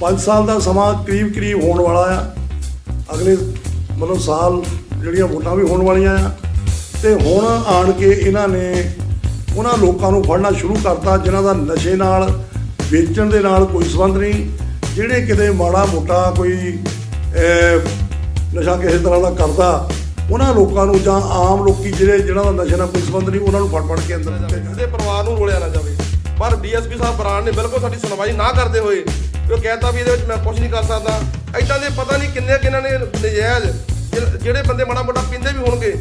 5 ਸਾਲ ਦਾ ਸਮਾਂ ਕਰੀਬ ਕਰੀਬ ਹੋਣ ਵਾਲਾ ਆ। ਅਗਲੇ ਮਤਲਬ ਸਾਲ ਜਿਹੜੀਆਂ ਵੋਟਾਂ ਵੀ ਹੋਣ ਵਾਲੀਆਂ ਆ। ਤੇ ਹੁਣ ਆਣ ਕੇ ਇਹਨਾਂ ਨੇ ਉਹਨਾਂ ਲੋਕਾਂ ਨੂੰ ਫੜਨਾ ਸ਼ੁਰੂ ਕਰਤਾ, ਜਿਨ੍ਹਾਂ ਦਾ ਨਸ਼ੇ ਨਾਲ, ਵੇਚਣ ਦੇ ਨਾਲ ਕੋਈ ਸੰਬੰਧ ਨਹੀਂ। ਜਿਹੜੇ ਕਿਤੇ ਮਾੜਾ ਮੋਟਾ ਕੋਈ ਨਸ਼ਾ ਕਿਸੇ ਤਰ੍ਹਾਂ ਦਾ ਕਰਦਾ, ਉਹਨਾਂ ਲੋਕਾਂ ਨੂੰ ਜਾਂ ਆਮ ਲੋਕੀ ਜਿਹੜੇ ਜਿਹਨਾਂ ਦਾ ਨਸ਼ੇ ਨਾਲ ਕੋਈ ਸੰਬੰਧ ਨਹੀਂ, ਉਹਨਾਂ ਨੂੰ ਫੜ ਫੜ ਕੇ ਅੰਦਰ ਦਿੱਤੇ ਜਾਂਦੇ ਕਿਸੇ ਪਰਿਵਾਰ ਨੂੰ ਰੋਲਿਆ ਨਾ ਜਾਵੇ। ਪਰ ਡੀਐਸਪੀ ਸਾਹਿਬ ਬਰਾੜ ਨੇ ਬਿਲਕੁਲ ਸਾਡੀ ਸੁਣਵਾਈ ਨਾ ਕਰਦੇ ਹੋਏ ਉਹ ਕਹਿਤਾ ਵੀ ਇਹਦੇ ਵਿੱਚ ਮੈਂ ਕੁਝ ਨਹੀਂ ਕਰ ਸਕਦਾ। ਐਦਾਂ ਦੇ ਪਤਾ ਨਹੀਂ ਕਿੰਨੇ ਕਿੰਨਾਂ ਨੇ ਨਜਾਇਜ਼ ਜਿਹੜੇ ਬੰਦੇ ਮਾੜਾ ਮੋਟਾ ਪੀਂਦੇ ਵੀ ਹੋਣਗੇ,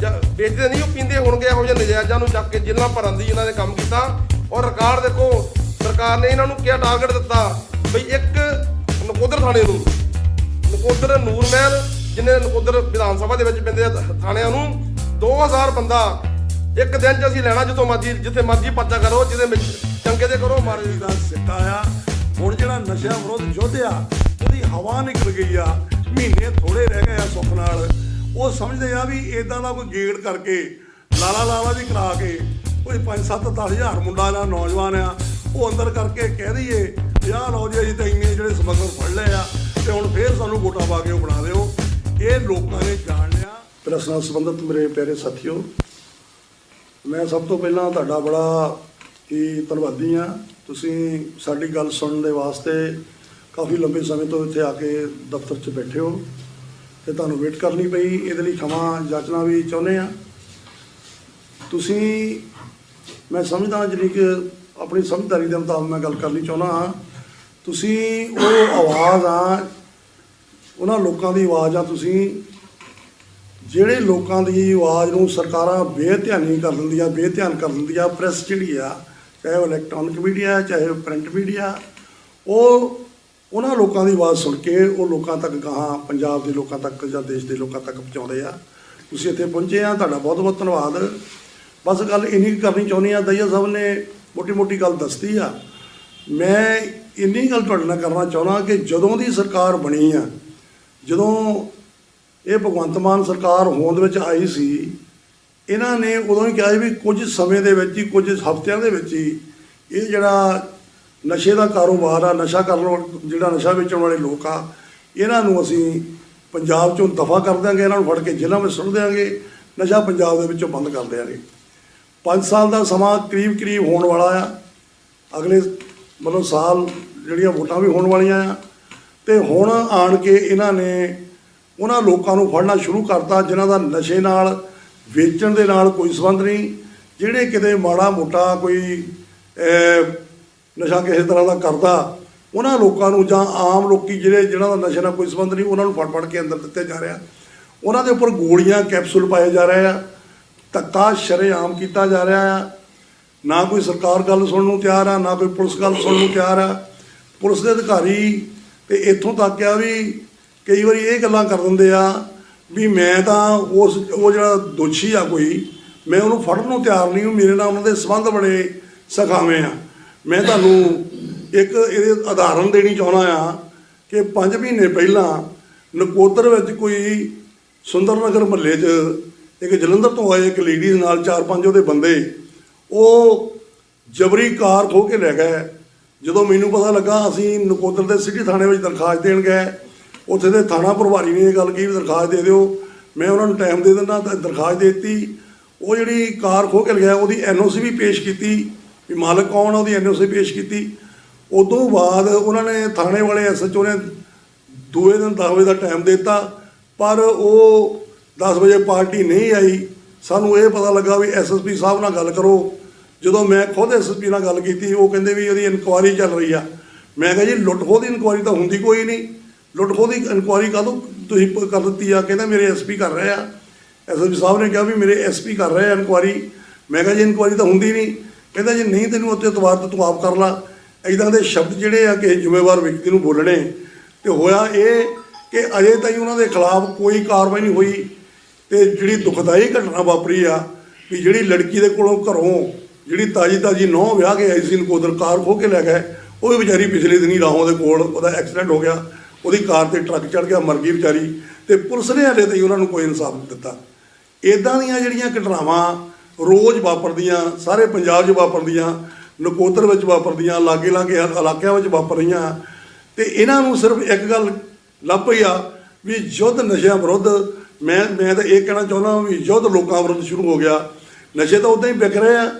ਜਾਂ ਵੇਚਦੇ ਨਹੀਂ, ਉਹ ਪੀਂਦੇ ਹੋਣਗੇ ਇਹੋ ਜਿਹੇ ਨਜਾਇਜ਼ਾਂ ਨੂੰ ਚੱਕ ਕੇ ਜੇਲ੍ਹਾਂ ਭਰਨ ਦੀ ਇਹਨਾਂ ਨੇ ਕੰਮ ਕੀਤਾ। ਔਰ ਰਿਕਾਰਡ ਦੇਖੋ, ਸਰਕਾਰ ਨੇ ਇਹਨਾਂ ਨੂੰ ਕਿਹਾ ਟਾਰਗੇਟ ਦਿੱਤਾ ਬਈ ਇੱਕ ਨਕੋਦਰ ਥਾਣੇ ਨੂੰ। ਨਕੋਦਰ ਨੂਰ ਮਹਿਲ ਜਿਹਨੇ ਨਕੋਦਰ ਵਿਧਾਨ ਸਭਾ ਦੇ ਵਿੱਚ ਪੈਂਦੇ ਥਾਣਿਆਂ ਨੂੰ 2000 ਬੰਦਾ ਇੱਕ ਦਿਨ ਚ ਅਸੀਂ ਲੈਣਾ ਜਿੱਥੋਂ ਮਰਜ਼ੀ, ਜਿੱਥੇ ਮਰਜ਼ੀ ਪਰਚਾ ਕਰੋ, ਜਿਹਦੇ ਵਿੱਚ ਚੰਗੇ ਦੇ ਕਰੋ ਮਾਰੇ ਦਾ ਸਿੱਟਾ ਆ। ਹੁਣ ਜਿਹੜਾ ਨਸ਼ਾ ਵਿਰੋਧ ਯੁੱਧ ਆ, ਉਹਦੀ ਹਵਾ ਨਿਕਲ ਗਈ ਆ, ਮਹੀਨੇ ਥੋੜੇ ਰਹਿ ਗਏ ਆ ਸੁੱਖ ਨਾਲ। ਉਹ ਸਮਝਦੇ ਆ ਵੀ ਇਦਾਂ ਦਾ ਕੋਈ ਗੇੜ ਕਰਕੇ ਲਾਲਾ ਲਾਲਾ ਦੀ ਕਰਾ ਕੇ ਕੋਈ 5-7 ਹਜ਼ਾਰ ਮੁੰਡਾ ਜਾਂ ਨੌਜਵਾਨ ਆ, ਉਹ ਅੰਦਰ ਕਰਕੇ ਕਹਿ ਦਈਏ ਵਿਆਹ ਲਓ ਜੀ, ਅਸੀਂ ਤਾਂ ਇੰਨੇ ਜਿਹੜੇ ਸਮਗਲਰ ਫੜ ਲਏ ਆ, ਤੇ ਹੁਣ ਫੇਰ ਸਾਨੂੰ ਵੋਟਾਂ ਪਾ ਕੇ ਉਹ ਬਣਾ ਦਿਓ। ਇਹ ਲੋਕਾਂ ਨੇ ਜਾਣ ਲਿਆ ਪ੍ਰੈਸ ਨਾਲ ਸੰਬੰਧਿਤ ਮੇਰੇ ਪਿਆਰੇ ਸਾਥੀਓ, ਮੈਂ ਸਭ ਤੋਂ ਪਹਿਲਾਂ ਤੁਹਾਡਾ ਬੜਾ ਹੀ ਧੰਨਵਾਦੀ ਆ ਤੁਸੀਂ ਸਾਡੀ ਗੱਲ ਸੁਣਨ ਦੇ ਵਾਸਤੇ ਕਾਫੀ ਲੰਬੇ ਸਮੇਂ ਤੋਂ ਇੱਥੇ ਆ ਕੇ ਦਫ਼ਤਰ 'ਚ ਬੈਠੇ ਹੋ ਤੇ ਤੁਹਾਨੂੰ ਵੇਟ ਕਰਨੀ ਪਈ, ਇਹਦੇ ਲਈ ਖਮਾ ਜਾਚਣਾ ਵੀ ਚਾਹੁੰਦੇ ਆ ਤੁਸੀਂ, ਮੈਂ ਸਮਝਦਾ ਜਿਹੜੀ ਕਿ ਆਪਣੀ ਸਮਝਦਾਰੀ ਦੇ ਮੁਤਾਬਕ ਮੈਂ ਗੱਲ ਕਰਨੀ ਚਾਹੁੰਦਾ ਹਾਂ। ਤੁਸੀਂ ਉਹ ਆਵਾਜ਼ ਆ, ਉਹਨਾਂ ਲੋਕਾਂ ਦੀ ਆਵਾਜ਼ ਆ ਤੁਸੀਂ, ਜਿਹੜੇ ਲੋਕਾਂ ਦੀ ਆਵਾਜ਼ ਨੂੰ ਸਰਕਾਰਾਂ ਬੇਧਿਆਨੀ ਕਰ ਦਿੰਦੀਆਂ, ਬੇਧਿਆਨ ਕਰ ਦਿੰਦੀਆਂ ਪ੍ਰੈਸ ਜਿਹੜੀ ਆ ਚਾਹੇ ਉਹ ਇਲੈਕਟ੍ਰੋਨਿਕ ਮੀਡੀਆ ਚਾਹੇ ਉਹ ਪ੍ਰਿੰਟ ਮੀਡੀਆ ਉਹ ਉਹਨਾਂ ਲੋਕਾਂ ਦੀ ਆਵਾਜ਼ ਸੁਣ ਕੇ ਉਹ ਲੋਕਾਂ ਤੱਕ ਗਾਹਾਂ ਪੰਜਾਬ ਦੇ ਲੋਕਾਂ ਤੱਕ ਜਾਂ ਦੇਸ਼ ਦੇ ਲੋਕਾਂ ਤੱਕ ਪਹੁੰਚਾਉਂਦੇ ਆ। ਤੁਸੀਂ ਇੱਥੇ ਪਹੁੰਚੇ ਆ, ਤੁਹਾਡਾ ਬਹੁਤ ਬਹੁਤ ਧੰਨਵਾਦ। ਬਸ ਗੱਲ ਇੰਨੀ ਕੁ ਕਰਨੀ ਚਾਹੁੰਦੀ ਆ, ਦਈਆ ਸਾਹਿਬ ਨੇ ਮੋਟੀ ਮੋਟੀ ਗੱਲ ਦੱਸਤੀ ਆ। ਮੈਂ ਇੰਨੀ ਗੱਲ ਤੁਹਾਡੇ ਨਾਲ ਕਰਨਾ ਚਾਹੁੰਦਾ ਕਿ ਜਦੋਂ ਦੀ ਸਰਕਾਰ ਬਣੀ ਆ, ਜਦੋਂ ਇਹ ਭਗਵੰਤ ਮਾਨ ਸਰਕਾਰ ਹੋਂਦ ਵਿੱਚ ਆਈ ਸੀ ਇਹਨਾਂ ਨੇ ਉਦੋਂ ਹੀ ਕਿਹਾ ਸੀ ਵੀ ਕੁਝ ਸਮੇਂ ਦੇ ਵਿੱਚ ਹੀ, ਕੁਝ ਹਫ਼ਤਿਆਂ ਦੇ ਵਿੱਚ ਹੀ ਇਹ ਜਿਹੜਾ ਨਸ਼ੇ ਦਾ ਕਾਰੋਬਾਰ ਆ, ਨਸ਼ਾ ਕਰਨ ਜਿਹੜਾ ਨਸ਼ਾ ਵੇਚਣ ਵਾਲੇ ਲੋਕ ਆ, ਇਹਨਾਂ ਨੂੰ ਅਸੀਂ ਪੰਜਾਬ ਚੋਂ ਦਫਾ ਕਰ ਦਿਆਂਗੇ, ਇਹਨਾਂ ਨੂੰ ਫੜ ਕੇ ਜੇਲ੍ਹਾਂ ਵਿੱਚ ਸੁੱਟ ਦਿਆਂਗੇ, ਨਸ਼ਾ ਪੰਜਾਬ ਦੇ ਵਿੱਚੋਂ ਬੰਦ ਕਰ ਦਿਆਂਗੇ। 5 ਸਾਲ ਦਾ ਸਮਾਂ ਕਰੀਬ ਕਰੀਬ ਹੋਣ ਵਾਲਾ ਆ। ਅਗਲੇ ਮਤਲਬ ਸਾਲ ਜਿਹੜੀਆਂ ਵੋਟਾਂ ਵੀ ਹੋਣ ਵਾਲੀਆਂ ਆ। ਤੇ ਹੁਣ ਆਣ ਕੇ ਇਹਨਾਂ ਨੇ ਉਹਨਾਂ ਲੋਕਾਂ ਨੂੰ ਫੜਨਾ ਸ਼ੁਰੂ ਕਰਤਾ, ਜਿਨ੍ਹਾਂ ਦਾ ਨਸ਼ੇ ਨਾਲ ਵੇਚਣ ਦੇ ਨਾਲ ਕੋਈ ਸੰਬੰਧ ਨਹੀਂ। ਜਿਹੜੇ ਕਿਤੇ ਮਾੜਾ ਮੋਟਾ ਕੋਈ ਨਸ਼ਾ ਕਿਸੇ ਤਰ੍ਹਾਂ ਦਾ ਕਰਦਾ, ਉਹਨਾਂ ਲੋਕਾਂ ਨੂੰ ਜਾਂ ਆਮ ਲੋਕੀ ਜਿਹੜੇ, ਜਿਹਨਾਂ ਦਾ ਨਸ਼ੇ ਨਾਲ ਕੋਈ ਸੰਬੰਧ ਨਹੀਂ, ਉਹਨਾਂ ਨੂੰ ਫੜ ਫੜ ਕੇ ਅੰਦਰ ਦਿੱਤੇ ਜਾ ਰਿਹਾ ਉਹਨਾਂ ਦੇ ਉੱਪਰ ਗੋਲੀਆਂ, ਕੈਪਸੂਲ ਪਾਏ ਜਾ ਰਹੇ ਆ। ਧੱਕਾ ਸ਼ਰੇਆਮ ਕੀਤਾ ਜਾ ਰਿਹਾ ਆ। ਨਾ ਕੋਈ ਸਰਕਾਰ ਗੱਲ ਸੁਣਨ ਨੂੰ ਤਿਆਰ ਆ, ਨਾ ਕੋਈ ਪੁਲਿਸ ਗੱਲ ਸੁਣਨ ਨੂੰ ਤਿਆਰ ਆ। ਪੁਲਿਸ ਦੇ ਅਧਿਕਾਰੀ ਤੇ ਇੱਥੋਂ ਤੱਕ ਆ ਵੀ ਕਈ ਵਾਰੀ ਇਹ ਗੱਲਾਂ ਕਰ ਦਿੰਦੇ ਆ ਵੀ ਮੈਂ ਤਾਂ ਉਸ, ਉਹ ਜਿਹੜਾ ਦੋਸ਼ੀ ਆ ਕੋਈ, ਮੈਂ ਉਹਨੂੰ ਫੜਨ ਨੂੰ ਤਿਆਰ ਨਹੀਂ ਹਾਂ ਮੇਰੇ ਨਾਲ ਉਹਨਾਂ ਦੇ ਸੰਬੰਧ ਬੜੇ ਸਖਾਵੇਂ ਆ। ਮੈਂ ਤੁਹਾਨੂੰ ਇੱਕ ਇਹਦੇ ਉਦਾਹਰਨ ਦੇਣੀ ਚਾਹੁੰਦਾ ਆ ਕਿ 5 ਮਹੀਨੇ ਪਹਿਲਾਂ ਨਕੋਦਰ ਵਿੱਚ ਕੋਈ ਸੁੰਦਰ ਨਗਰ ਮਹੱਲੇ 'ਚ ਇੱਕ ਜਲੰਧਰ ਤੋਂ ਆਏ ਇੱਕ ਲੇਡੀਜ਼ ਨਾਲ ਚਾਰ ਪੰਜ ਉਹਦੇ ਬੰਦੇ, ਉਹ ਜਬਰੀ ਕਾਰ ਖੋ ਕੇ ਲੈ ਗਏ। ਜਦੋਂ ਮੈਨੂੰ ਪਤਾ ਲੱਗਾ, ਅਸੀਂ ਨਕੋਦਰ ਦੇ ਸਿਟੀ ਥਾਣੇ ਵਿੱਚ ਦਰਖਾਸਤ ਦੇਣ ਗਏ ਉੱਥੇ ਦੇ ਥਾਣਾ ਪ੍ਰਭਾਰੀ ਨੇ ਇਹ ਗੱਲ ਕਹੀ ਵੀ ਦਰਖਾਸਤ ਦੇ ਦਿਓ। ਮੈਂ ਉਹਨਾਂ ਨੂੰ ਟਾਈਮ ਦੇ ਦਿੰਦਾ, ਤਾਂ ਦਰਖਾਸਤ ਦੇ ਦਿੱਤੀ। ਉਹ ਜਿਹੜੀ ਕਾਰ ਖੋ ਕੇ ਲਗਾਇਆ ਉਹਦੀ ਐਨਓਸੀ ਵੀ ਪੇਸ਼ ਕੀਤੀ। ਵੀ ਮਾਲਕ ਕੌਣ ਆ, ਉਹਦੀ ਐਨਓਸੀ ਪੇਸ਼ ਕੀਤੀ। ਉਦੋਂ ਬਾਅਦ ਉਹਨਾਂ ਨੇ ਥਾਣੇ ਵਾਲੇ ਐਸਐਚਓ ਨੇ ਦੂਏ ਦਿਨ 10 ਵਜੇ ਦਾ ਟਾਈਮ ਦਿੱਤਾ। ਪਰ ਉਹ 10 ਵਜੇ ਪਾਰਟੀ ਨਹੀਂ ਆਈ। ਸਾਨੂੰ ਇਹ ਪਤਾ ਲੱਗਾ ਵੀ ਐਸਐਸਪੀ ਸਾਹਿਬ ਨਾਲ ਗੱਲ ਕਰੋ। ਜਦੋਂ ਮੈਂ ਖੁਦ ਐਸਐਸਪੀ ਨਾਲ ਗੱਲ ਕੀਤੀ, ਉਹ ਕਹਿੰਦੇ ਵੀ ਉਹਦੀ ਇਨਕੁਆਇਰੀ ਚੱਲ ਰਹੀ ਆ। ਮੈਂ ਕਿਹਾ ਜੀ, ਲੁੱਟ ਖੋਹ ਦੀ ਇਨਕੁਆਇਰੀ ਤਾਂ ਹੁੰਦੀ ਕੋਈ ਨਹੀਂ। ਲੁੱਟ ਖੋਹ ਦੀ ਇਨਕੁਆਇਰੀ ਕਾਹਦੋਂ ਤੁਸੀਂ ਪ- ਕਰ ਦਿੱਤੀ ਆ, ਕਹਿੰਦਾ ਮੇਰੇ ਐਸਪੀ ਕਰ ਰਹੇ ਆ। ਐਸਐਸਪੀ ਸਾਹਿਬ ਨੇ ਕਿਹਾ ਵੀ ਮੇਰੇ ਐਸਪੀ ਕਰ ਰਹੇ ਆ ਇਨਕੁਆਇਰੀ ਮੈਂ ਕਿਹਾ ਜੀ ਇਨਕੁਆਇਰੀ ਤਾਂ ਹੁੰਦੀ ਨਹੀਂ। ਕਹਿੰਦਾ ਜੀ, ਨਹੀਂ ਤੈਨੂੰ ਉੱਤੇ ਇਤਵਾਰ ਤੋਂ ਤੂੰ ਆਪ ਕਰ ਲਾ। ਇਦਾਂ ਦੇ ਸ਼ਬਦ ਜਿਹੜੇ ਆ ਕਿ ਜ਼ਿੰਮੇਵਾਰ ਵਿਅਕਤੀ ਨੂੰ ਬੋਲਣੇ। ਤੇ ਹੋਇਆ ਇਹ ਕਿ ਅਜੇ ਤਾਈਂ ਉਹਨਾਂ ਦੇ ਖਿਲਾਫ ਕੋਈ ਕਾਰਵਾਈ ਨਹੀਂ ਹੋਈ। ਤੇ ਜਿਹੜੀ ਦੁਖਦਾਈ ਘਟਨਾ ਵਾਪਰੀ ਆ, ਵੀ ਜਿਹੜੀ ਲੜਕੀ ਦੇ ਕੋਲੋਂ ਘਰੋਂ ਜਿਹੜੀ ਤਾਜੀ ਤਾਜੀ ਨੌ ਵਿਆਹ ਕੇ ਆਈ ਸੀ, ਨਕੋਦਰ ਕਾਰ ਖੋ ਕੇ ਲੈ ਗਏ, ਉਹ ਵੀ ਵਿਚਾਰੀ ਪਿਛਲੇ ਦਿਨੀ ਰਾਹੋਂ ਦੇ ਕੋਲ ਉਹਦਾ ਐਕਸੀਡੈਂਟ ਹੋ ਗਿਆ। ਉਹਦੀ ਕਾਰ ਤੇ ਟਰੱਕ ਚੜ ਗਿਆ, ਮਰ ਗਈ ਵਿਚਾਰੀ ਤੇ ਪੁਲਿਸ ਨੇ ਹਲੇ ਤਾਈਂ ਉਹਨਾਂ ਨੂੰ ਕੋਈ ਇਨਸਾਫ ਨਹੀਂ ਦਿੱਤਾ। ਇਦਾਂ ਦੀਆਂ ਜਿਹੜੀਆਂ ਘਟਨਾਵਾਂ ਰੋਜ਼ ਵਾਪਰਦੀਆਂ, ਸਾਰੇ ਪੰਜਾਬ 'ਚ ਵਾਪਰਦੀਆਂ, ਨਕੋਦਰ ਵਿੱਚ ਵਾਪਰਦੀਆਂ, ਲਾਗੇ ਲਾਗੇ ਇਲਾਕਿਆਂ ਵਿੱਚ ਵਾਪਰ ਰਹੀਆਂ ਤੇ ਇਹਨਾਂ ਨੂੰ ਸਿਰਫ ਇੱਕ ਗੱਲ ਲੱਭ ਪਈ ਆ ਵੀ ਯੁੱਧ ਨਸ਼ਿਆਂ ਵਿਰੁੱਧ, ਮੈਂ ਮੈਂ ਤਾਂ ਇਹ ਕਹਿਣਾ ਚਾਹੁੰਦਾ ਵੀ ਯੁੱਧ ਲੋਕਾਂ ਵਿਰੁੱਧ ਸ਼ੁਰੂ ਹੋ ਗਿਆ। ਨਸ਼ੇ ਤਾਂ ਉਦਾਂ ਹੀ ਵਿਕ ਰਹੇ ਆ,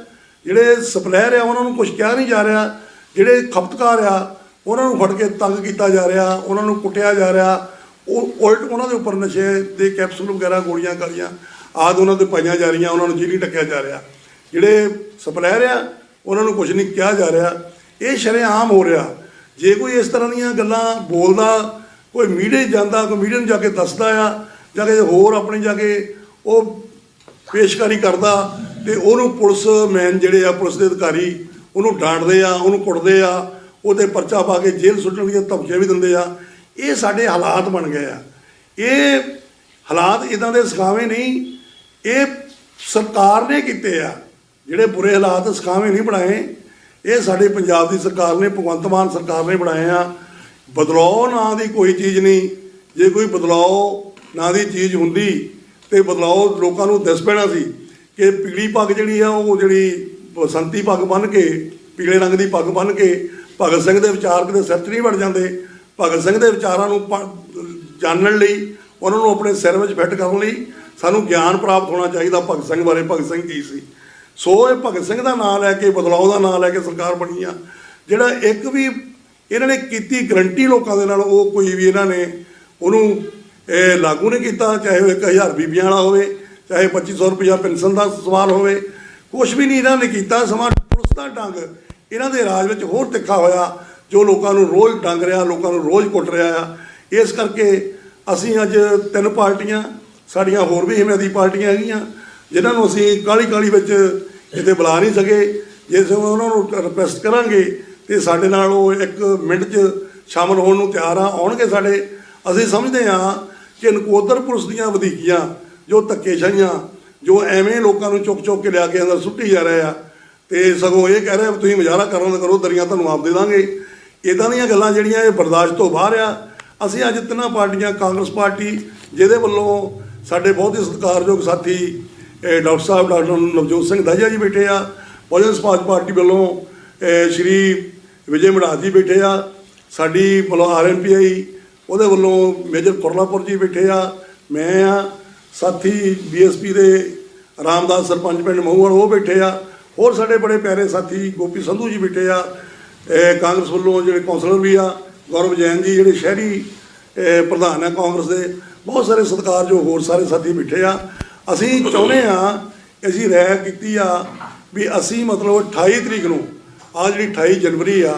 ਜਿਹੜੇ ਸਪਲਾਇਰ ਆ, ਉਹਨਾਂ ਨੂੰ ਕੁਝ ਕਿਹਾ ਨਹੀਂ ਜਾ ਰਿਹਾ, ਜਿਹੜੇ ਖਪਤਕਾਰ ਆ ਉਹਨਾਂ ਨੂੰ ਫੜ ਕੇ ਤੰਗ ਕੀਤਾ ਜਾ ਰਿਹਾ, ਉਹਨਾਂ ਨੂੰ ਕੁੱਟਿਆ ਜਾ ਰਿਹਾ। ਉਹ ਉਲਟ ਉਹਨਾਂ ਦੇ ਉੱਪਰ ਨਸ਼ੇ ਦੇ ਕੈਪਸੂਲ ਵਗੈਰਾ ਗੋਲੀਆਂ ਕਾਲੀਆਂ ਆਦ ਉਹਨਾਂ ਤੇ ਪਾਈਆਂ ਜਾ ਰਹੀਆਂ, ਉਹਨਾਂ ਨੂੰ ਜੀਲੀ ਟੱਕਿਆ ਜਾ ਰਿਹਾ। ਜਿਹੜੇ ਸਪਲਾਇਰ ਆ, ਉਹਨਾਂ ਨੂੰ ਕੁਝ ਨਹੀਂ ਕਿਹਾ ਜਾ ਰਿਹਾ। ਇਹ ਸ਼ਰੇਆਮ ਹੋ ਰਿਹਾ। ਜੇ ਕੋਈ ਇਸ ਤਰ੍ਹਾਂ ਦੀਆਂ ਗੱਲਾਂ ਬੋਲਦਾ, ਕੋਈ ਮੀਡੀਆ ਜਾਂਦਾ, ਕੋਈ ਮੀਡੀਆ ਨੂੰ ਜਾ ਕੇ ਦੱਸਦਾ ਆ, ਜਾ ਕੇ ਹੋਰ ਆਪਣੀ ਜਾ ਕੇ ਉਹ ਪੇਸ਼ਕਾਰੀ ਕਰਦਾ, ਤੇ ਉਹਨੂੰ ਪੁਲਿਸ ਮੈਨ ਜਿਹੜੇ ਆ, ਪੁਲਿਸ ਦੇ ਅਧਿਕਾਰੀ ਉਹਨੂੰ ਡਾਂਟਦੇ ਆ, ਉਹਨੂੰ ਕੁੱਟਦੇ ਆ ਉਹਦੇ ਪਰਚਾ ਪਾ ਕੇ ਜੇਲ੍ਹ ਸੁੱਟਣ ਦੀਆਂ ਧਮਕੀਆਂ ਵੀ ਦਿੰਦੇ ਆ। ਇਹ ਸਾਡੇ ਹਾਲਾਤ ਬਣ ਗਏ ਆ। ਇਹ ਹਾਲਾਤ ਇਦਾਂ ਦੇ ਸਿਖਾਵੇਂ ਨਹੀਂ, ਇਹ ਸਰਕਾਰ ਨੇ ਕੀਤੇ ਆ। ਜਿਹੜੇ ਬੁਰੇ ਹਾਲਾਤ ਸਿਖਾਵੇਂ ਨਹੀਂ ਬਣਾਏ, ਇਹ ਸਾਡੇ ਪੰਜਾਬ ਦੀ ਸਰਕਾਰ ਨੇ, ਭਗਵੰਤ ਮਾਨ ਸਰਕਾਰ ਨੇ ਬਣਾਏ ਆ। ਬਦਲਾਅ ਨਾਂ ਦੀ ਕੋਈ ਚੀਜ਼ ਨਹੀਂ। ਜੇ ਕੋਈ ਬਦਲਾਅ ਨਾਂ ਦੀ ਚੀਜ਼ ਹੁੰਦੀ ਤੇ ਬਦਲਾਅ ਲੋਕਾਂ ਨੂੰ ਦੱਸ ਪੈਣਾ ਸੀ ਕਿ ਪੀਲੀ ਪੱਗ ਜਿਹੜੀ ਆ, ਉਹ ਜਿਹੜੀ ਬਸੰਤੀ ਪੱਗ ਬੰਨ੍ਹ ਕੇ, ਪੀਲੇ ਰੰਗ ਦੀ ਪੱਗ ਬੰਨ੍ਹ ਕੇ ਭਗਤ ਸਿੰਘ ਦੇ ਵਿਚਾਰ ਕਿਤੇ ਸਿਰ 'ਚ ਨਹੀਂ ਵੜ ਜਾਂਦੇ। ਭਗਤ ਸਿੰਘ ਦੇ ਵਿਚਾਰਾਂ ਨੂੰ ਪ- ਜਾਣਨ ਲਈ, ਉਹਨਾਂ ਨੂੰ ਆਪਣੇ ਸਿਰ ਵਿੱਚ ਫਿੱਟ ਕਰਨ ਲਈ ਸਾਨੂੰ ਗਿਆਨ ਪ੍ਰਾਪਤ ਹੋਣਾ ਚਾਹੀਦਾ ਭਗਤ ਸਿੰਘ ਬਾਰੇ, ਭਗਤ ਸਿੰਘ ਕੀ ਸੀ। ਸੋ ਇਹ ਭਗਤ ਸਿੰਘ ਦਾ ਨਾਮ ਲੈ ਕੇ ਬਦਲਾਅ ਦਾ ਨਾਮ ਲੈ ਕੇ ਸਰਕਾਰ ਬਣੀ ਆ। ਜਿਹੜਾ ਇੱਕ ਵੀ ਇਹਨਾਂ ਨੇ ਕੀਤੀ ਗਰੰਟੀ ਲੋਕਾਂ ਦੇ ਨਾਲ, ਉਹ ਕੋਈ ਵੀ ਇਹਨਾਂ ਨੇ ਉਹਨੂੰ ਇਹ ਲਾਗੂ ਨਹੀਂ ਕੀਤਾ, ਚਾਹੇ ਉਹ 1000 ਬੀਬੀਆਂ ਵਾਲਾ ਹੋਵੇ, ਚਾਹੇ 2500 ਰੁਪਇਆ ਪੈਨਸ਼ਨ ਦਾ ਸਵਾਲ ਹੋਵੇ। ਕੁਝ ਵੀ ਨਹੀਂ ਇਹਨਾਂ ਨੇ ਕੀਤਾ, ਸਮਾਂ ਪੁਲਿਸ ਦਾ ਡੰਗ ਇਹਨਾਂ ਦੇ ਰਾਜ ਵਿੱਚ ਹੋਰ ਤਿੱਖਾ ਹੋਇਆ, ਜੋ ਲੋਕਾਂ ਨੂੰ ਰੋਜ਼ ਡੰਗ ਰਿਹਾ, ਲੋਕਾਂ ਨੂੰ ਰੋਜ਼ ਕੁੱਟ ਰਿਹਾ ਆ। ਇਸ ਕਰਕੇ ਅਸੀਂ ਅੱਜ ਤਿੰਨ ਪਾਰਟੀਆਂ, ਸਾਡੀਆਂ ਹੋਰ ਵੀ ਹਿਮਾਇਤੀ ਪਾਰਟੀਆਂ ਹੈਗੀਆਂ, ਜਿਨ੍ਹਾਂ ਨੂੰ ਅਸੀਂ ਕਾਲੀ ਕਾਲੀ ਵਿੱਚ ਕਿਤੇ ਬੁਲਾ ਨਹੀਂ ਸਕੇ। ਜੇ ਅਸੀਂ ਉਹਨਾਂ ਨੂੰ ਰਿਕੁਐਸਟ ਕਰਾਂਗੇ, ਤੇ ਸਾਡੇ ਨਾਲ ਉਹ ਇੱਕ ਮਿੰਟ 'ਚ ਸ਼ਾਮਲ ਹੋਣ ਨੂੰ ਤਿਆਰ ਆ, ਆਉਣਗੇ ਸਾਡੇ। ਅਸੀਂ ਸਮਝਦੇ ਹਾਂ ਕਿ ਨਕੋਦਰ ਪੁਲਿਸ ਦੀਆਂ ਵਧੀਕੀਆਂ, ਜੋ ਧੱਕੇਸ਼ਾਹੀਆਂ, ਜੋ ਐਵੇਂ ਲੋਕਾਂ ਨੂੰ ਚੁੱਕ ਚੁੱਕ ਕੇ ਲਿਆ ਕੇ ਅੰਦਰ ਸੁੱਟੀ ਜਾ ਰਹੇ ਆ ਤੇ ਸਗੋਂ ਇਹ ਕਹਿ ਰਿਹਾ ਵੀ ਤੁਸੀਂ ਮੁਜ਼ਾਹਰਾ ਕਰਨ ਕਰੋ, ਦਰੀਆਂ ਤੁਹਾਨੂੰ ਆਪ ਦੇ ਦਾਂਗੇ। ਇਦਾਂ ਦੀਆਂ ਗੱਲਾਂ ਜਿਹੜੀਆਂ ਇਹ ਬਰਦਾਸ਼ਤ ਤੋਂ ਬਾਹਰ ਆ। ਅਸੀਂ ਅੱਜ ਤਿੰਨਾਂ ਪਾਰਟੀਆਂ, ਕਾਂਗਰਸ ਪਾਰਟੀ, ਜਿਹਦੇ ਵੱਲੋਂ ਸਾਡੇ ਬਹੁਤ ਹੀ ਸਤਿਕਾਰਯੋਗ ਸਾਥੀ ਡਾਕਟਰ ਸਾਹਿਬ, ਡਾਕਟਰ ਨਵਜੋਤ ਸਿੰਘ ਦਾਜਾ ਜੀ ਬੈਠੇ ਆ। ਬਹੁਜਨ ਸਮਾਜ ਪਾਰਟੀ ਵੱਲੋਂ ਸ਼੍ਰੀ ਵਿਜੇ ਮੜਾਜ ਜੀ ਬੈਠੇ ਆ। ਸਾਡੀ ਮਤਲਬ ਆਰਐਮਪੀਆਈ ਉਹਦੇ ਵੱਲੋਂ ਮੇਜਰ ਕੁਰਲਾਪੁਰ ਜੀ ਬੈਠੇ ਆ। ਮੈਂ ਆ, ਸਾਥੀ ਬੀਐਸਪੀ ਦੇ ਰਾਮਦਾਸ ਸਰਪੰਚ ਪਿੰਡ ਮਹੂਵਾਲ ਉਹ ਬੈਠੇ ਆ। ਹੋਰ ਸਾਡੇ ਬੜੇ ਪਿਆਰੇ ਸਾਥੀ ਗੋਪੀ ਸੰਧੂ ਜੀ ਬੈਠੇ ਆ ਕਾਂਗਰਸ ਵੱਲੋਂ ਜਿਹੜੇ ਕੌਂਸਲਰ ਵੀ ਆ, ਗੌਰਵ ਜੈਨ ਜੀ, ਜਿਹੜੇ ਸ਼ਹਿਰੀ ਪ੍ਰਧਾਨ ਆ ਕਾਂਗਰਸ ਦੇ, ਬਹੁਤ ਸਾਰੇ ਸਤਿਕਾਰਯੋਗ ਹੋਰ ਸਾਰੇ ਸਾਥੀ ਬੈਠੇ ਆ। ਅਸੀਂ ਚਾਹੁੰਦੇ ਆ, ਅਸੀਂ ਰਹਿ ਕੀਤੀ ਆ ਵੀ ਅਸੀਂ ਮਤਲਬ 28 ਤਰੀਕ ਨੂੰ ਆ ਜਿਹੜੀ 28 ਜਨਵਰੀ ਆ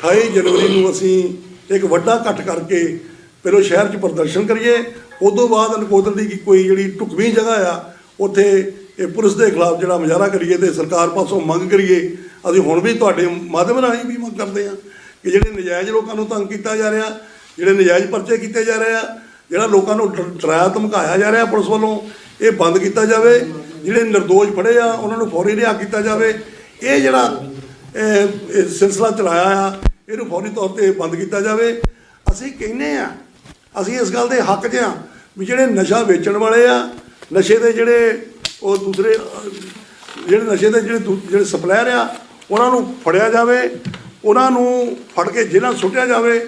28 ਜਨਵਰੀ ਨੂੰ ਅਸੀਂ ਇੱਕ ਵੱਡਾ ਇਕੱਠ ਕਰਕੇ ਪਹਿਲਾਂ ਸ਼ਹਿਰ 'ਚ ਪ੍ਰਦਰਸ਼ਨ ਕਰੀਏ, ਉਦੋਂ ਬਾਅਦ ਨਕੋਦਰ ਦੀ ਕੋਈ ਜਿਹੜੀ ਢੁਕਵੀਂ ਜਗ੍ਹਾ ਆ, ਉੱਥੇ ਇਹ ਪੁਲਿਸ ਦੇ ਖਿਲਾਫ ਜਿਹੜਾ ਮੁਜ਼ਾਹਰਾ ਕਰੀਏ ਤੇ ਸਰਕਾਰ ਪਾਸੋਂ ਮੰਗ ਕਰੀਏ, ਅਸੀਂ ਹੁਣ ਵੀ ਤੁਹਾਡੇ ਮਾਧਿਅਮ ਰਾਹੀਂ ਵੀ ਮੰਗ ਕਰਦੇ ਹਾਂ ਕਿ ਜਿਹੜੇ ਨਜਾਇਜ਼ ਲੋਕਾਂ ਨੂੰ ਤੰਗ ਕੀਤਾ ਜਾ ਰਿਹਾ, ਜਿਹੜੇ ਨਜਾਇਜ਼ ਪਰਚੇ ਕੀਤੇ ਜਾ ਰਹੇ ਆ, ਜਿਹੜਾ ਲੋਕਾਂ ਨੂੰ ਡ- ਡਰਾਇਆ, ਧਮਕਾਇਆ ਜਾ ਰਿਹਾ ਪੁਲਿਸ ਵੱਲੋਂ, ਇਹ ਬੰਦ ਕੀਤਾ ਜਾਵੇ। ਜਿਹੜੇ ਨਿਰਦੋਸ਼ ਫੜੇ ਆ, ਉਹਨਾਂ ਨੂੰ ਫੌਰੀ ਰਿਹਾ ਕੀਤਾ ਜਾਵੇ। ਇਹ ਜਿਹੜਾ, ਇਹ ਸਿਲਸਿਲਾ ਚਲਾਇਆ ਆ, ਇਹਨੂੰ ਫੌਰੀ ਤੌਰ ਤੇ ਬੰਦ ਕੀਤਾ ਜਾਵੇ। ਅਸੀਂ ਕਹਿੰਨੇ ਆ ਅਸੀਂ ਇਸ ਗੱਲ ਦੇ ਹੱਕ 'ਚ ਆ ਵੀ ਜਿਹੜੇ ਨਸ਼ਾ ਵੇਚਣ ਵਾਲੇ ਆ, ਨਸ਼ੇ ਦੇ ਜਿਹੜੇ ਉਹ ਦੂਸਰੇ, ਜਿਹੜੇ ਨਸ਼ੇ ਦੇ ਜਿਹੜੇ ਦੂ- ਜਿਹੜੇ ਸਪਲਾਇਰ ਆ, ਉਹਨਾਂ ਨੂੰ ਫੜਿਆ ਜਾਵੇ, ਉਹਨਾਂ ਨੂੰ ਫੜ ਕੇ ਜੇਲ੍ਹਾਂ ਸੁੱਟਿਆ ਜਾਵੇ।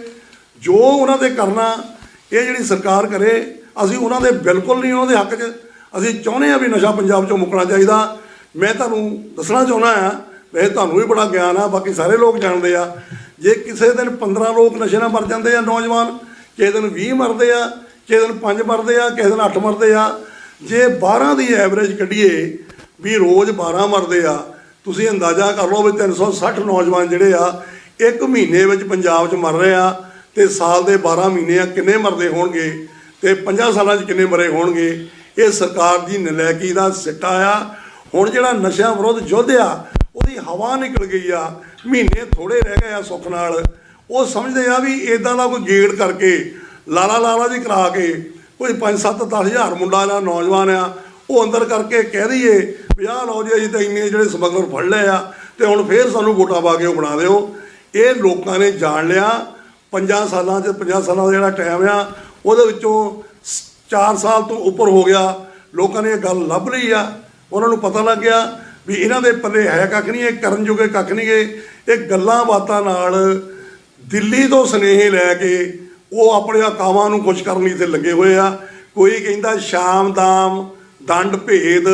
ਜੋ ਉਹਨਾਂ ਦੇ ਕਰਨਾ, ਇਹ ਜਿਹੜੀ ਸਰਕਾਰ ਕਰੇ, ਅਸੀਂ ਉਹਨਾਂ ਦੇ ਬਿਲਕੁਲ ਨਹੀਂ ਉਹਨਾਂ ਦੇ ਹੱਕ 'ਚ। ਅਸੀਂ ਚਾਹੁੰਦੇ ਆ ਵੀ ਨਸ਼ਾ ਪੰਜਾਬ 'ਚੋਂ ਮੁੱਕਣਾ ਚਾਹੀਦਾ। ਮੈਂ ਤੁਹਾਨੂੰ ਦੱਸਣਾ ਚਾਹੁੰਦਾ ਆ ਵੈਸੇ ਤੁਹਾਨੂੰ ਵੀ ਬੜਾ ਗਿਆਨ ਆ, ਬਾਕੀ ਸਾਰੇ ਲੋਕ ਜਾਣਦੇ ਆ। ਜੇ ਕਿਸੇ ਦਿਨ 15 ਲੋਕ ਨਸ਼ੇ ਨਾਲ ਮਰ ਜਾਂਦੇ ਆ ਨੌਜਵਾਨ, ਕਿਸੇ ਦਿਨ 20 ਮਰਦੇ ਆ, ਕਿਸੇ ਦਿਨ 5 ਮਰਦੇ ਆ, ਕਿਸੇ ਦਿਨ 8 ਮਰਦੇ ਆ ਜੇ 12 ਦੀ ਐਵਰੇਜ ਕੱਢੀਏ ਵੀ ਰੋਜ਼ 12 ਮਰਦੇ ਆ, ਤੁਸੀਂ ਅੰਦਾਜ਼ਾ ਕਰ ਲਓ ਵੀ 360 ਨੌਜਵਾਨ ਜਿਹੜੇ ਆ, ਇੱਕ ਮਹੀਨੇ ਵਿੱਚ ਪੰਜਾਬ 'ਚ ਮਰ ਰਹੇ ਆ ਤੇ ਸਾਲ ਦੇ 12 ਮਹੀਨੇ ਆ ਕਿੰਨੇ ਮਰਦੇ ਹੋਣਗੇ ਤੇ 50 ਸਾਲਾਂ 'ਚ ਕਿੰਨੇ ਮਰੇ ਹੋਣਗੇ, ਇਹ ਸਰਕਾਰ ਦੀ ਨਲਾਇਕੀ ਦਾ ਸਿੱਟਾ ਆ ਹੁਣ ਜਿਹੜਾ ਨਸ਼ਿਆਂ ਵਿਰੁੱਧ ਯੁੱਧ ਆ, ਉਹਦੀ ਹਵਾ ਨਿਕਲ ਗਈ ਆ, ਮਹੀਨੇ ਥੋੜੇ ਰਹਿ ਗਏ ਆ ਸੁੱਖ ਨਾਲ। ਉਹ ਸਮਝਦੇ ਆ ਵੀ ਇਦਾਂ ਦਾ ਕੋਈ ਗੇੜ ਕਰਕੇ, ਲਾਲਾ ਲਾਲਾ ਜੀ ਕਰਾ ਕੇ ਕੋਈ 5 7 10 ਹਜ਼ਾਰ ਮੁੰਡਾ ਜਾਂ ਨੌਜਵਾਨ ਆ, ਉਹ ਅੰਦਰ ਕਰਕੇ ਕਹਿ ਦਈਏ ਵੀ ਆਹ ਲਓ ਜੀ, ਅਸੀਂ ਤਾਂ ਇੰਨੇ ਜਿਹੜੇ ਸਮਗਲਰ ਫੜ ਲਏ ਆ, ਤੇ ਹੁਣ ਫੇਰ ਸਾਨੂੰ ਵੋਟਾਂ ਪਾ ਕੇ ਉਹ ਬਣਾ ਦਿਓ। ਇਹ ਲੋਕਾਂ ਨੇ ਜਾਣ ਲਿਆ। ਪੰਜਾਂ ਸਾਲਾਂ 'ਚ 50 ਸਾਲਾਂ ਦਾ ਜਿਹੜਾ ਟਾਈਮ ਆ, ਉਹਦੇ ਵਿੱਚੋਂ 4 ਸਾਲ ਤੋਂ ਉੱਪਰ ਹੋ ਗਿਆ। ਲੋਕਾਂ ਨੇ ਇਹ ਗੱਲ ਲੱਭ ਲਈ ਆ। ਉਹਨਾਂ ਨੂੰ ਪਤਾ ਲੱਗ ਗਿਆ ਵੀ ਇਹਨਾਂ ਦੇ ਪੱਲੇ ਹੈ ਕੱਖ ਨਹੀਂ, ਇਹ ਕਰਨ ਜੋਗੇ ਕੱਖ ਨਹੀਂ ਗੇ। ਇਹ ਗੱਲਾਂ ਬਾਤਾਂ ਨਾਲ ਦਿੱਲੀ ਤੋਂ ਸਨੇਹ ਲੈ ਕੇ ਉਹ ਆਪਣੇ ਕਾਵਾਂ ਨੂੰ ਖੁਸ਼ ਕਰਨ ਲਈ ਇੱਥੇ ਲੱਗੇ ਹੋਏ ਆ। ਕੋਈ ਕਹਿੰਦਾ ਸ਼ਾਮ, ਦਾਮ, ਦੰਡ, ਭੇਦ,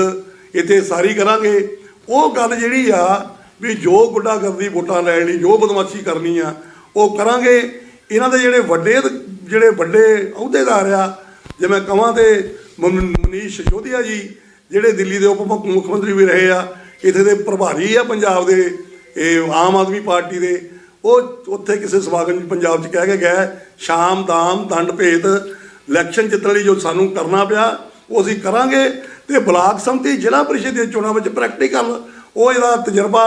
ਇੱਥੇ ਸਾਰੀ ਕਰਾਂਗੇ। ਉਹ ਗੱਲ ਜਿਹੜੀ ਆ ਵੀ ਜੋ ਗੁੱਡਾ ਕਰਦੀ ਵੋਟਾਂ ਲੈਣ ਲਈ, ਜੋ ਬਦਮਾਸ਼ੀ ਕਰਨੀ ਆ, ਉਹ ਕਰਾਂਗੇ। ਇਹਨਾਂ ਦੇ ਜਿਹੜੇ ਵੱਡੇ ਜਿਹੜੇ ਵੱਡੇ ਅਹੁਦੇਦਾਰ ਆ ਜਿਵੇਂ ਕਵਾਂ ਤੇ ਮਨ- ਮਨੀਸ਼ ਸਿਸੋਦੀਆ ਜੀ, ਜਿਹੜੇ ਦਿੱਲੀ ਦੇ ਉਪ ਮੁੱਖ ਮੁੱਖ ਮੰਤਰੀ ਵੀ ਰਹੇ ਆ, ਇੱਥੇ ਦੇ ਪ੍ਰਭਾਰੀ ਆ ਪੰਜਾਬ ਦੇ, ਇਹ ਆਮ ਆਦਮੀ ਪਾਰਟੀ ਦੇ ਉਹ ਉੱਥੇ ਕਿਸੇ ਸਮਾਗਮ 'ਚ ਪੰਜਾਬ 'ਚ ਕਹਿ ਕੇ ਗਏ, ਸ਼ਾਮ, ਦਾਮ, ਦੰਡ ਭੇਦ ਇਲੈਕਸ਼ਨ ਜਿੱਤਣ ਲਈ ਜੋ ਸਾਨੂੰ ਕਰਨਾ ਪਿਆ, ਉਹ ਅਸੀਂ ਕਰਾਂਗੇ ਤੇ ਬਲਾਕ ਸੰਮਤੀ ਜ਼ਿਲ੍ਹਾ ਪਰਿਸ਼ਦ ਦੀਆਂ ਚੋਣਾਂ ਵਿੱਚ ਪ੍ਰੈਕਟੀਕਲ ਉਹ ਇਹਦਾ ਤਜਰਬਾ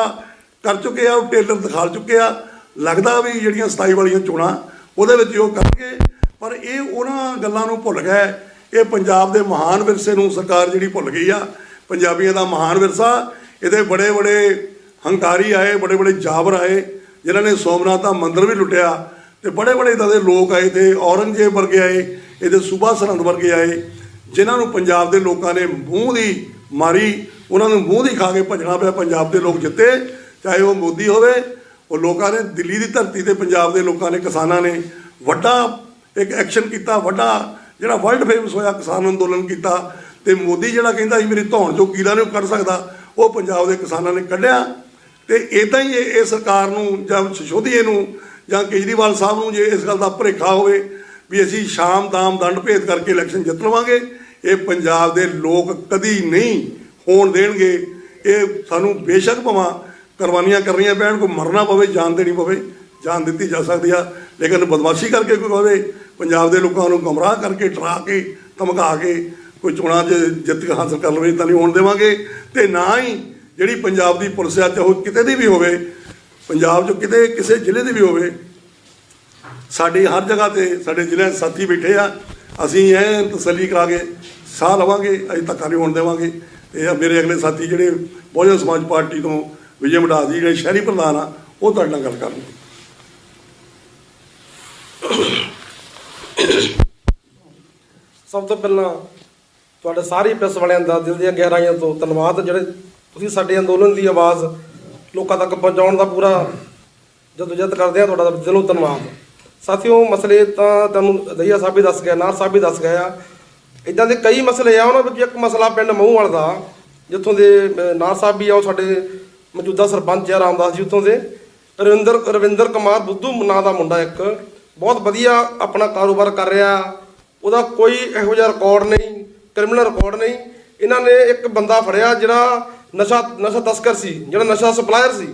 ਕਰ ਚੁੱਕੇ ਆ, ਉਹ ਟੇਲਰ ਦਿਖਾ ਚੁੱਕੇ ਆ। ਲੱਗਦਾ ਵੀ ਜਿਹੜੀਆਂ 27 ਵਾਲੀਆਂ ਚੋਣਾਂ, ਉਹਦੇ ਵਿੱਚ ਉਹ ਕਰਨਗੇ ਪਰ ਇਹ ਉਹਨਾਂ ਗੱਲਾਂ ਨੂੰ ਭੁੱਲ ਗਏ। ਇਹ ਪੰਜਾਬ ਦੇ ਮਹਾਨ ਵਿਰਸੇ ਨੂੰ ਸਰਕਾਰ ਜਿਹੜੀ ਭੁੱਲ ਗਈ ਆ, ਪੰਜਾਬੀਆਂ ਦਾ ਮਹਾਨ ਵਿਰਸਾ, ਇਹਦੇ ਬੜੇ ਬੜੇ ਹੰਕਾਰੀ ਆਏ ਬੜੇ ਬੜੇ ਜਾਬਰ ਆਏ ਜਿਨ੍ਹਾਂ ਨੇ ਸੋਮਨਾਥ ਦਾ ਮੰਦਿਰ ਵੀ ਲੁੱਟਿਆ ਤੇ ਬੜੇ ਬੜੇ ਇਦਾਂ ਦੇ ਲੋਕ ਆਏ ਤੇ ਔਰੰਗਜ਼ੇਬ ਵਰਗੇ ਆਏ, ਇਹਦੇ ਸੂਬਾ ਸਰਹੰਦ ਵਰਗੇ ਆਏ, ਜਿਨ੍ਹਾਂ ਨੂੰ ਪੰਜਾਬ ਦੇ ਲੋਕਾਂ ਨੇ ਮੂੰਹ ਦੀ ਮਾਰੀ, ਉਹਨਾਂ ਨੂੰ ਮੂੰਹ ਦੀ ਖਾ ਕੇ ਭੱਜਣਾ ਪਿਆ, ਪੰਜਾਬ ਦੇ ਲੋਕ ਜਿੱਤੇ, ਚਾਹੇ ਉਹ ਮੋਦੀ ਹੋਵੇ, ਉਹ ਲੋਕਾਂ ਨੇ ਦਿੱਲੀ ਦੀ ਧਰਤੀ ਤੇ ਪੰਜਾਬ ਦੇ ਲੋਕਾਂ ਨੇ, ਕਿਸਾਨਾਂ ਨੇ ਵੱਡਾ ਇੱਕ ਐਕਸ਼ਨ ਕੀਤਾ, ਵੱਡਾ ਜਿਹੜਾ ਵਰਲਡ ਫੇਮਸ ਹੋਇਆ, ਕਿਸਾਨ ਅੰਦੋਲਨ ਕੀਤਾ ਤੇ ਮੋਦੀ ਜਿਹੜਾ ਕਹਿੰਦਾ ਸੀ, ਮੇਰੀ ਧੌਣ ਚੋਂ ਕੀੜਾ ਨਹੀਂ ਕੱਢ ਸਕਦਾ, ਉਹ ਪੰਜਾਬ ਦੇ ਕਿਸਾਨਾਂ ਨੇ ਕੱਢਿਆ। ਤੇ ਇਦਾਂ ਹੀ ਇਹ ਇਹ ਸਰਕਾਰ ਨੂੰ ਜਾਂ ਸਿਸੋਦੀਏ ਨੂੰ ਜਾਂ ਕੇਜਰੀਵਾਲ ਸਾਹਿਬ ਨੂੰ ਜੇ ਇਸ ਗੱਲ ਦਾ ਭਰੇਖਾ ਹੋਵੇ ਵੀ ਅਸੀਂ ਸ਼ਾਮ ਦਾਮ ਦੰਡ ਭੇਦ ਕਰਕੇ ਇਲੈਕਸ਼ਨ ਜਿੱਤ ਲਵਾਂਗੇ, ਇਹ ਪੰਜਾਬ ਦੇ ਲੋਕ ਕਦੀ ਨਹੀਂ ਹੋਣ ਦੇਣਗੇ। ਇਹ ਸਾਨੂੰ ਬੇਸ਼ੱਕ ਭਵਾਂ ਕੁਰਬਾਨੀਆਂ ਕਰਨੀਆਂ ਪੈਣ, ਕੋਈ ਮਰਨਾ ਪਵੇ, ਜਾਨ ਦੇਣੀ ਪਵੇ, ਜਾਨ ਦਿੱਤੀ ਜਾ ਸਕਦੀ ਆ। ਲੇਕਿਨ ਬਦਮਾਸ਼ੀ ਕਰਕੇ ਕੋਈ ਕਹੇ ਪੰਜਾਬ ਦੇ ਲੋਕਾਂ ਨੂੰ ਗੁੰਮਰਾਹ ਕਰਕੇ ਡਰਾ ਕੇ, ਧਮਕਾ ਕੇ, ਕੋਈ ਚੋਣਾਂ 'ਚ ਜਿੱਤ ਹਾਸਲ ਕਰ ਲਵੇ ਤਾਂ ਨਹੀਂ ਹੋਣ ਦੇਵਾਂਗੇ। ਤੇ ਨਾ ਹੀ ਜਿਹੜੀ ਪੰਜਾਬ ਦੀ ਪੁਲਿਸ ਆ ਚਾਹੇ ਉਹ ਕਿਤੇ ਦੀ ਵੀ ਹੋਵੇ, ਪੰਜਾਬ 'ਚ ਕਿਤੇ ਕਿਸੇ ਜ਼ਿਲ੍ਹੇ ਦੀ ਵੀ ਹੋਵੇ, ਸਾਡੀ ਹਰ ਜਗ੍ਹਾ ਤੇ ਸਾਡੇ ਜ਼ਿਲ੍ਹੇ ਸਾਥੀ ਬੈਠੇ ਆ, ਅਸੀਂ ਐ ਤਸੱਲੀ ਕਰਾ ਕੇ ਸਾਹ ਲਵਾਂਗੇ ਅਜੇ ਧੱਕਾ ਨਹੀਂ ਹੋਣ ਦੇਵਾਂਗੇ। ਤੇ ਇਹ ਮੇਰੇ ਅਗਲੇ ਸਾਥੀ ਜਿਹੜੇ ਬਹੁਜਨ ਸਮਾਜ ਪਾਰਟੀ ਤੋਂ ਵਿਜੇ ਮਢਾਸ ਜੀ, ਜਿਹੜੇ ਸ਼ਹਿਰੀ ਪ੍ਰਧਾਨ ਆ, ਉਹ ਤੁਹਾਡੇ ਨਾਲ ਗੱਲ ਕਰਨਗੇ। ਸਭ ਤੋਂ ਪਹਿਲਾਂ ਤੁਹਾਡੇ ਸਾਰੀ ਪ੍ਰੈਸ ਵਾਲਿਆਂ ਦਾ ਦਿਲ ਦੀਆਂ ਗਹਿਰਾਈਆਂ ਤੋਂ ਧੰਨਵਾਦ, ਜਿਹੜੇ ਤੁਸੀਂ ਸਾਡੇ ਅੰਦੋਲਨ ਦੀ ਆਵਾਜ਼ ਲੋਕਾਂ ਤੱਕ ਪਹੁੰਚਾਉਣ ਦਾ ਪੂਰਾ ਜਦੋਜਹਿਦ ਕਰਦੇ ਆ, ਤੁਹਾਡਾ ਦਿਲੋਂ ਧੰਨਵਾਦ। ਸਾਥੀਓ, ਮਸਲੇ ਤਾਂ ਤੁਹਾਨੂੰ ਦਈਆ ਸਾਹਿਬ ਵੀ ਦੱਸ ਗਿਆ ਨਾਰ ਸਾਹਿਬ ਵੀ ਦੱਸ ਗਿਆ ਆ। ਇਦਾਂ ਦੇ ਕਈ ਮਸਲੇ ਆ, ਉਹਨਾਂ ਵਿੱਚ ਇੱਕ ਮਸਲਾ ਪਿੰਡ ਮਹੂਵਾਲ ਦਾ, ਜਿੱਥੋਂ ਦੇ ਨਾਰ ਸਾਹਿਬ ਵੀ ਆ, ਉਹ ਸਾਡੇ ਮੌਜੂਦਾ ਸਰਪੰਚ ਆ, ਰਾਮਦਾਸ ਜੀ ਉੱਥੋਂ ਦੇ। ਰਵਿੰਦਰ ਰਵਿੰਦਰ ਕੁਮਾਰ ਬੁੱਧੂ ਨਾਂ ਦਾ ਮੁੰਡਾ ਇੱਕ। ਬਹੁਤ ਵਧੀਆ ਆਪਣਾ ਕਾਰੋਬਾਰ ਕਰ ਰਿਹਾ। ਉਹਦਾ ਕੋਈ ਇਹੋ ਜਿਹਾ ਰਿਕਾਰਡ ਨਹੀਂ ਕ੍ਰਿਮੀਨਲ ਰਿਕਾਰਡ ਨਹੀਂ। ਇਹਨਾਂ ਨੇ ਇੱਕ ਬੰਦਾ ਫੜਿਆ ਜਿਹੜਾ ਨਸ਼ਾ ਨਸ਼ਾ ਤਸਕਰ ਸੀ, ਜਿਹੜਾ ਨਸ਼ਾ ਸਪਲਾਇਰ ਸੀ,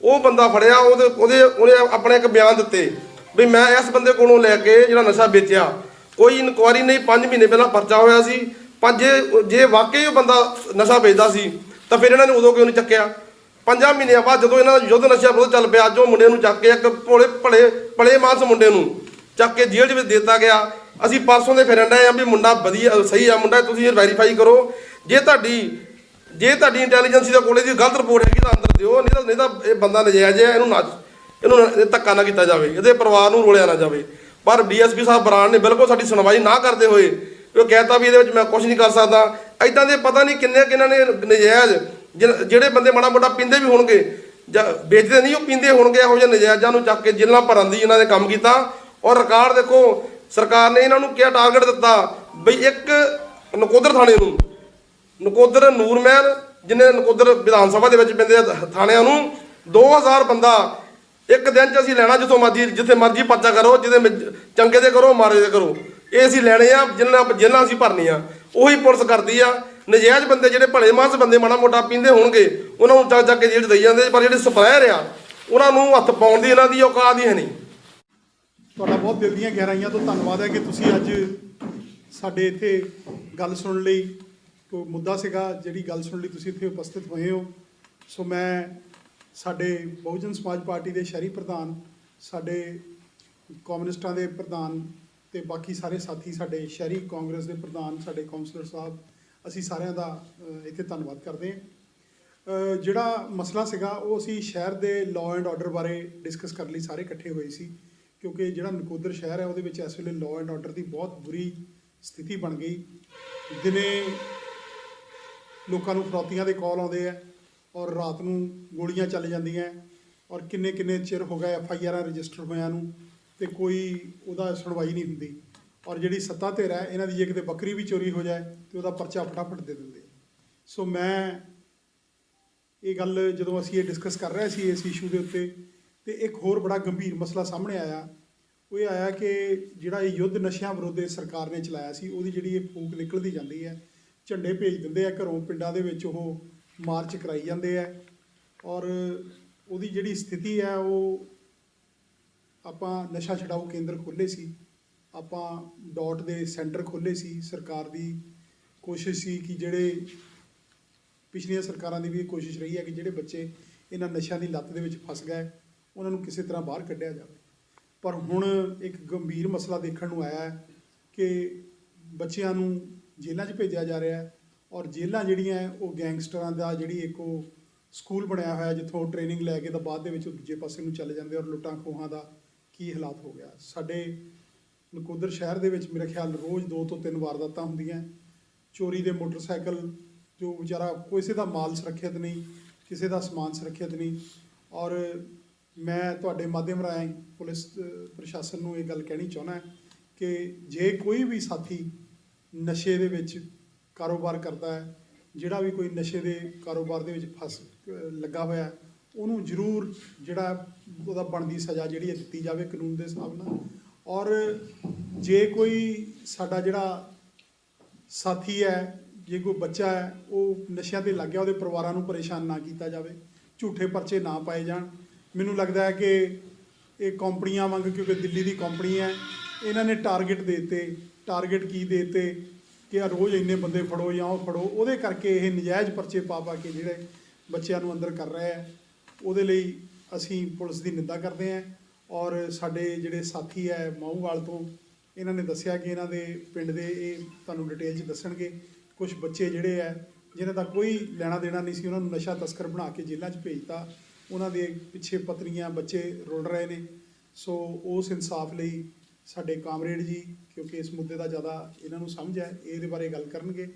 ਉਹ ਬੰਦਾ ਫੜਿਆ, ਉਹਦੇ ਉਹਦੇ, ਉਹਨੇ ਆਪਣੇ ਇੱਕ ਬਿਆਨ ਦਿੱਤੇ ਵੀ ਮੈਂ ਇਸ ਬੰਦੇ ਕੋਲੋਂ ਲੈ ਕੇ ਜਿਹੜਾ ਨਸ਼ਾ ਵੇਚਿਆ। ਕੋਈ ਇਨਕੁਆਰੀ ਨਹੀਂ 5 ਮਹੀਨੇ ਪਹਿਲਾਂ ਪਰਚਾ ਹੋਇਆ ਸੀ, ਪਰ ਜੇ ਜੇ ਵਾਕਈ ਉਹ ਬੰਦਾ ਨਸ਼ਾ ਵੇਚਦਾ ਸੀ, ਤਾਂ ਫਿਰ ਇਹਨਾਂ ਨੇ ਉਦੋਂ ਕਿਉਂ ਨਹੀਂ ਚੱਕਿਆ? ਪੰਜਾਂ ਮਹੀਨਿਆਂ ਬਾਅਦ ਜਦੋਂ ਇਹਨਾਂ ਦਾ ਯੁੱਧ ਨਸ਼ਾ ਵਿਰੋਧ ਚੱਲ ਪਿਆ, ਅੱਜ ਉਹ ਮੁੰਡੇ ਨੂੰ ਚੱਕ ਕੇ ਇੱਕ ਭੋਲੇ, ਭਲੇ ਭਲੇ ਮਾਨਸ ਮੁੰਡੇ ਨੂੰ ਚੱਕ ਕੇ ਜੇਲ੍ਹ ਦੇ ਵਿੱਚ ਦਿੱਤਾ ਗਿਆ। ਅਸੀਂ ਪਰਸੋਂ ਦੇ ਫਿਰਨ ਡਏ ਆ ਵੀ ਮੁੰਡਾ ਵਧੀਆ, ਸਹੀ ਆ ਮੁੰਡਾ, ਤੁਸੀਂ ਵੈਰੀਫਾਈ ਕਰੋ। ਜੇ ਤੁਹਾਡੀ ਜੇ ਤੁਹਾਡੀ ਇੰਟੈਲੀਜੈਂਸੀ ਦਾ ਕੋਲੇ ਦੀ ਗਲਤ ਰਿਪੋਰਟ ਹੈਗੀ ਤਾਂ ਅੰਦਰ ਦਿਓ, ਨਹੀਂ ਤਾਂ ਨਹੀਂ ਤਾਂ ਇਹ ਬੰਦਾ ਨਜਾਇਜ਼ ਹੈ, ਇਹਨੂੰ ਨਾ ਇਹਨੂੰ ਧੱਕਾ ਨਾ ਕੀਤਾ ਜਾਵੇ, ਇਹਦੇ ਪਰਿਵਾਰ ਨੂੰ ਰੋਲਿਆ ਨਾ ਜਾਵੇ। ਪਰ ਡੀਐਸਪੀ ਸਾਹਿਬ ਬਰਾੜ ਨੇ ਬਿਲਕੁਲ ਸਾਡੀ ਸੁਣਵਾਈ ਨਾ ਕਰਦੇ ਹੋਏ ਉਹ ਕਹਿਤਾ ਵੀ ਇਹਦੇ ਵਿੱਚ ਮੈਂ ਕੁਝ ਨਹੀਂ ਕਰ ਸਕਦਾ। ਐਦਾਂ ਦੇ ਪਤਾ ਨਹੀਂ ਕਿੰਨੇ ਕਿੰਨਾਂ ਨੇ ਨਜਾਇਜ਼ ਜਿਨ- ਜਿਹੜੇ ਬੰਦੇ ਮਾੜਾ ਮੋਟਾ ਪੀਂਦੇ ਵੀ ਹੋਣਗੇ, ਜਾਂ ਵੇਚਦੇ ਨਹੀਂ, ਉਹ ਪੀਂਦੇ ਹੋਣਗੇ, ਇਹੋ ਜਿਹੇ ਨਜਾਇਜ਼ਾਂ ਨੂੰ ਚੱਕ ਕੇ ਜੇਲ੍ਹਾਂ ਭਰਨ ਦੀ ਇਹਨਾਂ ਨੇ ਕੰਮ ਕੀਤਾ। ਔਰ ਰਿਕਾਰਡ ਦੇਖੋ, ਸਰਕਾਰ ਨੇ ਇਹਨਾਂ ਨੂੰ ਕਿਹਾ ਟਾਰਗੇਟ ਦਿੱਤਾ ਬਈ ਇੱਕ ਨਕੋਦਰ ਥਾਣੇ ਨੂੰ। ਨਕੋਦਰ ਨੂਰਮਹਿਲ ਜਿਹਨੇ ਨਕੋਦਰ ਵਿਧਾਨ ਸਭਾ ਦੇ ਵਿੱਚ ਪੈਂਦੇ ਆ ਥਾਣਿਆਂ ਨੂੰ 2000 ਬੰਦਾ ਇੱਕ ਦਿਨ ਚ ਅਸੀਂ ਲੈਣਾ ਜਿੱਥੋਂ ਮਰਜ਼ੀ, ਜਿੱਥੇ ਮਰਜ਼ੀ ਪਰਚਾ ਕਰੋ, ਜਿਹਦੇ ਚੰਗੇ ਦੇ ਕਰੋ ਮਾਰੇ ਦੇ ਕਰੋ। ਇਹ ਅਸੀਂ ਲੈਣੇ ਆ, ਜਿੰਨਾ ਜੇਲਾਂ ਅਸੀਂ ਭਰਨੀਆਂ ਉਹੀ ਪੁਲਿਸ ਕਰਦੀ ਆ। ਨਜਾਇਜ਼ ਬੰਦੇ ਜਿਹੜੇ ਭਲੇ ਮਾਨਸ ਬੰਦੇ ਮਾੜਾ ਮੋਟਾ ਪੀਂਦੇ ਹੋਣਗੇ, ਉਹਨਾਂ ਨੂੰ ਚੱਕ ਚੱਕ ਕੇ ਜੇਲ੍ਹ ਦੇਈ ਜਾਂਦੇ, ਪਰ ਜਿਹੜੇ ਸਪਲਾਇਰ ਆ, ਉਹਨਾਂ ਨੂੰ ਹੱਥ ਪਾਉਣ ਦੀ ਇਹਨਾਂ ਦੀ ਔਕਾਤ ਹੀ ਹੈ ਨਹੀਂ। ਤੁਹਾਡਾ ਬਹੁਤ ਦਿਲ ਦੀਆਂ ਗਹਿਰਾਈਆਂ ਤੋਂ ਧੰਨਵਾਦ ਹੈ ਕਿ ਤੁਸੀਂ ਅੱਜ ਸਾਡੇ ਇੱਥੇ ਗੱਲ ਸੁਣਨ ਲਈ ਕੋਈ ਮੁੱਦਾ ਸੀਗਾ, ਜਿਹੜੀ ਗੱਲ ਸੁਣਨ ਲਈ ਤੁਸੀਂ ਇੱਥੇ ਉਪਸਥਿਤ ਹੋਏ ਹੋ। ਸੋ ਮੈਂ ਸਾਡੇ ਬਹੁਜਨ ਸਮਾਜ ਪਾਰਟੀ ਦੇ ਸ਼ਹਿਰੀ ਪ੍ਰਧਾਨ, ਸਾਡੇ ਕਮਿਊਨਿਸਟਾਂ ਦੇ ਪ੍ਰਧਾਨ ਤੇ ਬਾਕੀ ਸਾਰੇ ਸਾਥੀ, ਸਾਡੇ ਸ਼ਹਿਰੀ ਕਾਂਗਰਸ ਦੇ ਪ੍ਰਧਾਨ, ਸਾਡੇ ਕਾਉਂਸਲਰ ਸਾਹਿਬ, ਅਸੀਂ ਸਾਰਿਆਂ ਦਾ ਇੱਥੇ ਧੰਨਵਾਦ ਕਰਦੇ ਹਾਂ। ਜਿਹੜਾ ਮਸਲਾ ਸੀਗਾ, ਉਹ ਅਸੀਂ ਸ਼ਹਿਰ ਦੇ ਲਾਅ ਐਂਡ ਆਰਡਰ ਬਾਰੇ ਡਿਸਕਸ ਕਰਨ ਲਈ ਸਾਰੇ ਇਕੱਠੇ ਹੋਏ ਸੀ, ਕਿਉਂਕਿ ਜਿਹੜਾ ਨਕੋਦਰ ਸ਼ਹਿਰ ਹੈ, ਉਹਦੇ ਵਿੱਚ ਇਸ ਵੇਲੇ ਲਾਅ ਐਂਡ ਆਰਡਰ ਦੀ ਬਹੁਤ ਬੁਰੀ ਸਥਿਤੀ ਬਣ ਗਈ। ਦਿਨੇ ਲੋਕਾਂ ਨੂੰ ਫਰੋਤੀਆਂ ਦੇ ਕਾਲ ਆਉਂਦੇ ਆ ਔਰ ਰਾਤ ਨੂੰ ਗੋਲੀਆਂ ਚੱਲ ਜਾਂਦੀਆਂ ਔਰ ਕਿੰਨੇ ਕਿੰਨੇ ਚਿਰ ਹੋ ਗਏ ਐਫ ਆਈ ਆਰਾਂ ਰਜਿਸਟਰ ਹੋਇਆਂ ਨੂੰ ਤੇ ਕੋਈ ਉਹਦਾ ਸੁਣਵਾਈ ਨਹੀਂ ਹੁੰਦੀ। ਔਰ ਜਿਹੜੀ ਸੱਤਾ ਧਿਰ ਹੈ ਇਹਨਾਂ ਦੀ ਜੇ ਕਿਤੇ ਬੱਕਰੀ ਵੀ ਚੋਰੀ ਹੋ ਜਾਏ ਤੇ ਉਹਦਾ ਪਰਚਾ ਫਟਾਫਟ ਦੇ ਦਿੰਦੇ ਸੋ ਮੈਂ ਇਹ ਗੱਲ ਜਦੋਂ ਅਸੀਂ ਇਹ ਡਿਸਕਸ ਕਰ ਰਹੇ ਸੀ ਇਸ ਇਸ਼ੂ ਦੇ ਉੱਤੇ, ਤੇ ਇੱਕ ਹੋਰ ਬੜਾ ਗੰਭੀਰ ਮਸਲਾ ਸਾਹਮਣੇ ਆਇਆ। ਉਹ ਇਹ ਆਇਆ ਕਿ ਜਿਹੜਾ ਇਹ ਯੁੱਧ ਨਸ਼ਿਆਂ ਵਿਰੁੱਧ ਸਰਕਾਰ ਨੇ ਚਲਾਇਆ ਸੀ, ਉਹਦੀ ਜਿਹੜੀ ਇਹ ਫੂਕ ਨਿਕਲਦੀ ਜਾਂਦੀ ਹੈ ਝੰਡੇ ਭੇਜ ਦਿੰਦੇ ਆ, ਘਰੋਂ ਪਿੰਡਾਂ ਦੇ ਵਿੱਚ ਉਹ ਮਾਰਚ ਕਰਾਈ ਜਾਂਦੇ ਆ। ਔਰ ਉਹਦੀ ਜਿਹੜੀ ਸਥਿਤੀ ਹੈ ਉਹ ਆਪਾਂ ਨਸ਼ਾ ਛਡਾਓ ਕੇਂਦਰ ਖੋਲ੍ਹੇ ਸੀ। ਆਪਾਂ ਡਾਟ ਦੇ ਸੈਂਟਰ ਖੋਲ੍ਹੇ ਸੀ। ਸਰਕਾਰ ਦੀ ਕੋਸ਼ਿਸ਼ ਸੀ ਕਿ ਜਿਹੜੇ ਪਿਛਲੀਆਂ ਸਰਕਾਰਾਂ ਦੀ ਵੀ ਇਹ ਕੋਸ਼ਿਸ਼ ਰਹੀ ਹੈ ਕਿ ਜਿਹੜੇ ਬੱਚੇ ਇਹਨਾਂ ਨਸ਼ਿਆਂ ਦੀ ਲੱਤ ਦੇ ਵਿੱਚ ਫਸ ਗਏ, ਉਹਨਾਂ ਨੂੰ ਕਿਸੇ ਤਰ੍ਹਾਂ ਬਾਹਰ ਕੱਢਿਆ ਜਾਵੇ। ਪਰ ਹੁਣ ਇੱਕ ਗੰਭੀਰ ਮਸਲਾ ਦੇਖਣ ਨੂੰ ਆਇਆ ਹੈ ਕਿ ਬੱਚਿਆਂ ਨੂੰ ਜੇਲ੍ਹਾਂ 'ਚ ਭੇਜਿਆ ਜਾ ਰਿਹਾ ਹੈ ਔਰ ਜੇਲ੍ਹਾਂ ਜਿਹੜੀਆਂ ਉਹ ਗੈਂਗਸਟਰਾਂ ਦਾ ਜਿਹੜੀ ਇੱਕ ਉਹ ਸਕੂਲ ਬਣਿਆ ਹੋਇਆ ਜਿੱਥੋਂ ਟ੍ਰੇਨਿੰਗ ਲੈ ਕੇ ਤਾਂ ਬਾਅਦ ਦੇ ਵਿੱਚ ਉਹ ਦੂਜੇ ਪਾਸੇ ਨੂੰ ਚਲੇ ਜਾਂਦੇ ਔਰ ਲੁੱਟਾਂ ਖੋਹਾਂ ਦਾ ਕੀ ਹਾਲਾਤ ਹੋ ਗਿਆ। ਸਾਡੇ ਨਕੋਦਰ ਸ਼ਹਿਰ ਦੇ ਵਿੱਚ ਮੇਰੇ ਖਿਆਲ ਰੋਜ਼ ਦੋ ਤੋਂ ਤਿੰਨ ਵਾਰਦਾਤਾਂ ਹੁੰਦੀਆਂ ਚੋਰੀ ਦੇ ਮੋਟਰਸਾਈਕਲ, ਜੋ ਵਿਚਾਰਾ ਕਿਸੇ ਦਾ ਮਾਲ ਸੁਰੱਖਿਅਤ ਨਹੀਂ, ਕਿਸੇ ਦਾ ਸਮਾਨ ਸੁਰੱਖਿਅਤ ਨਹੀਂ ਔਰ ਮੈਂ ਤੁਹਾਡੇ ਮਾਧਿਅਮ ਰਾਹੀਂ ਪੁਲਿਸ ਪ੍ਰਸ਼ਾਸਨ ਨੂੰ ਇਹ ਗੱਲ ਕਹਿਣੀ ਚਾਹੁੰਦਾ ਕਿ ਜੇ ਕੋਈ ਵੀ ਸਾਥੀ ਨਸ਼ੇ ਦੇ ਵਿੱਚ ਕਾਰੋਬਾਰ ਕਰਦਾ ਹੈ, ਜਿਹੜਾ ਵੀ ਕੋਈ ਨਸ਼ੇ ਦੇ ਕਾਰੋਬਾਰ ਦੇ ਵਿੱਚ ਫਸ ਲੱਗਾ ਹੋਇਆ ਉਹਨੂੰ ਜ਼ਰੂਰ ਜਿਹੜਾ ਉਹਦਾ ਬਣਦੀ ਸਜ਼ਾ ਜਿਹੜੀ ਹੈ ਦਿੱਤੀ ਜਾਵੇ ਕਾਨੂੰਨ ਦੇ ਹਿਸਾਬ ਨਾਲ। ਔਰ ਜੇ ਕੋਈ ਸਾਡਾ ਜਿਹੜਾ ਸਾਥੀ ਹੈ, ਜੇ ਕੋਈ ਬੱਚਾ ਹੈ, ਉਹ ਨਸ਼ਿਆਂ ਤੇ ਲੱਗ ਗਿਆ ਉਹਦੇ ਪਰਿਵਾਰਾਂ ਨੂੰ ਪਰੇਸ਼ਾਨ ਨਾ ਕੀਤਾ ਜਾਵੇ, ਝੂਠੇ ਪਰਚੇ ਨਾ ਪਾਏ ਜਾਣ। ਮੈਨੂੰ ਲੱਗਦਾ ਹੈ ਕਿ ਇਹ ਕੰਪਨੀਆਂ ਵਾਂਗ, ਕਿਉਂਕਿ ਦਿੱਲੀ ਦੀ ਕੰਪਨੀ ਹੈ, ਇਹਨਾਂ ਨੇ ਟਾਰਗੇਟ ਦੇ ਦਿੱਤੇ ਟਾਰਗੇਟ ਕੀ ਦੇ ਦਿੱਤੇ ਕਿ ਆ ਰੋਜ਼ ਇੰਨੇ ਬੰਦੇ ਫੜੋ ਜਾਂ ਉਹ ਫੜੋ, ਉਹਦੇ ਕਰਕੇ ਇਹ ਨਜਾਇਜ਼ ਪਰਚੇ ਪਾ ਪਾ ਕੇ ਜਿਹੜੇ ਬੱਚਿਆਂ ਨੂੰ ਅੰਦਰ ਕਰ ਰਿਹਾ ਆ। ਉਹਦੇ ਲਈ ਅਸੀਂ ਪੁਲਿਸ ਦੀ ਨਿੰਦਾ ਕਰਦੇ ਹਾਂ ਔਰ ਸਾਡੇ ਜਿਹੜੇ ਸਾਥੀ ਹੈ ਮਾਊਵਾਲ ਤੋਂ, ਇਹਨਾਂ ਨੇ ਦੱਸਿਆ ਕਿ ਇਹਨਾਂ ਦੇ ਪਿੰਡ ਦੇ ਇਹ ਤੁਹਾਨੂੰ ਡਿਟੇਲ 'ਚ ਦੱਸਣਗੇ। ਕੁਝ ਬੱਚੇ ਜਿਹੜੇ ਹੈ ਜਿਨ੍ਹਾਂ ਦਾ ਕੋਈ ਲੈਣਾ ਦੇਣਾ ਨਹੀਂ ਸੀ, ਉਹਨਾਂ ਨੂੰ ਨਸ਼ਾ ਤਸਕਰ ਬਣਾ ਕੇ ਜੇਲ੍ਹਾਂ 'ਚ ਭੇਜਤਾ। ਉਹਨਾਂ ਦੇ ਪਿੱਛੇ ਪਤਨੀਆਂ, ਬੱਚੇ ਰੁਲ ਰਹੇ ਨੇ। ਸੋ ਉਸ ਇਨਸਾਫ ਲਈ ਸਾਡੇ ਕਾਮਰੇਡ ਜੀ, ਕਿਉਂਕਿ ਇਸ ਮੁੱਦੇ ਦਾ ਜ਼ਿਆਦਾ ਇਹਨਾਂ ਨੂੰ ਸਮਝ ਹੈ, ਇਹਦੇ ਬਾਰੇ ਗੱਲ ਕਰਨਗੇ।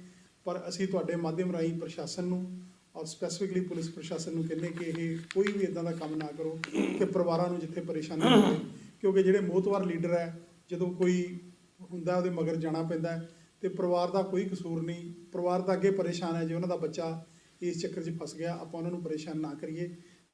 ਪਰ ਅਸੀਂ ਤੁਹਾਡੇ ਮਾਧਿਅਮ ਰਾਹੀਂ ਪ੍ਰਸ਼ਾਸਨ ਨੂੰ ਔਰ ਸਪੈਸੀਫਿਕਲੀ ਪੁਲਿਸ ਪ੍ਰਸ਼ਾਸਨ ਨੂੰ ਕਹਿੰਦੇ ਕਿ ਇਹ ਕੋਈ ਵੀ ਇਦਾਂ ਦਾ ਕੰਮ ਨਾ ਕਰੋ ਕਿ ਪਰਿਵਾਰਾਂ ਨੂੰ ਜਿੱਥੇ ਪਰੇਸ਼ਾਨੀ ਹੋਵੇ। ਕਿਉਂਕਿ ਜਿਹੜੇ ਮੋਤਵਾਰ ਲੀਡਰ ਹੈ, ਜਦੋਂ ਕੋਈ ਹੁੰਦਾ ਉਹਦੇ ਮਗਰ ਜਾਣਾ ਪੈਂਦਾ ਹੈ, ਤੇ ਪਰਿਵਾਰ ਦਾ ਕੋਈ ਕਸੂਰ ਨਹੀਂ। ਪਰਿਵਾਰ ਤਾਂ ਅੱਗੇ ਪਰੇਸ਼ਾਨ ਹੈ, ਜੇ ਉਹਨਾਂ ਦਾ ਬੱਚਾ ਇਸ ਚੱਕਰ 'ਚ ਫਸ ਗਿਆ, ਆਪਾਂ ਉਹਨਾਂ ਨੂੰ ਪਰੇਸ਼ਾਨ ਨਾ ਕਰੀਏ।